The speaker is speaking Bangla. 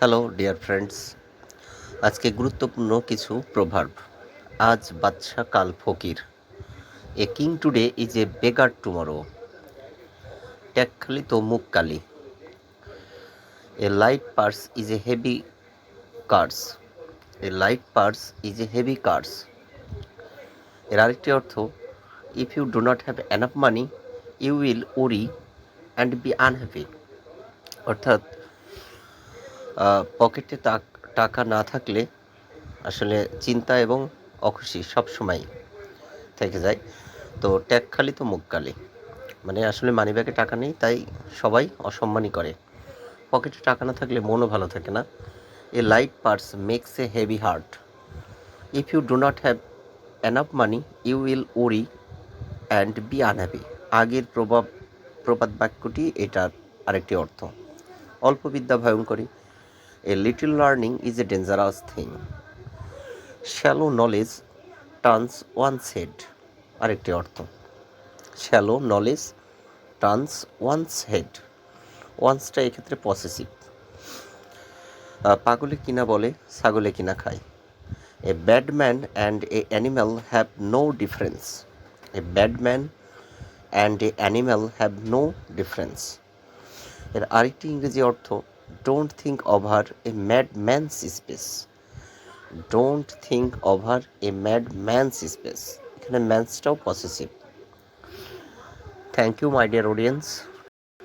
হ্যালো ডিয়ার ফ্রেন্ডস আজকে গুরুত্বপূর্ণ কিছু প্রভার্ব আজ বাদশা কাল ফকির। A king today is a beggar tomorrow tag খালি তো মুখ কালি। A light purse is a heavy curse a light purse is a heavy curse এর আরেকটি অর্থ if you do not have enough money you will worry and be unhappy অর্থাৎ পকেটে টাক- না থাকলে আসলে চিন্তা এবং অখুশি সব সময় থেকে যায়। তো ট্যাগ খালি তো মুখ কালি মানে আসলে মানি ব্যাগে টাকা নেই, তাই সবাই অসম্মানই করে। পকেটে টাকা না থাকলে মনও ভালো থাকে না। A light purse makes a heavy heart if you do not have enough money you will worry and be unhappy আগের প্রভাব, প্রবাদ বাক্যটি এটার আরেকটি অর্থ। অল্প বিদ্যা ভয়ঙ্করী। A little learning is a dangerous thing shallow knowledge turns one's head আরেকটি অর্থ। Shallow knowledge turns one's head ওয়ান্সটা এক্ষেত্রে পসেসিভ পাগলে কিনা বলে, ছাগলে কিনা খায়। A bad man and a animal have no difference a bad man and a animal have no difference এর আরেকটি ইংরেজি অর্থ don't think over a mad man's space don't think over a mad man's space এখানে ম্যানসটাও possessive thank you my dear audience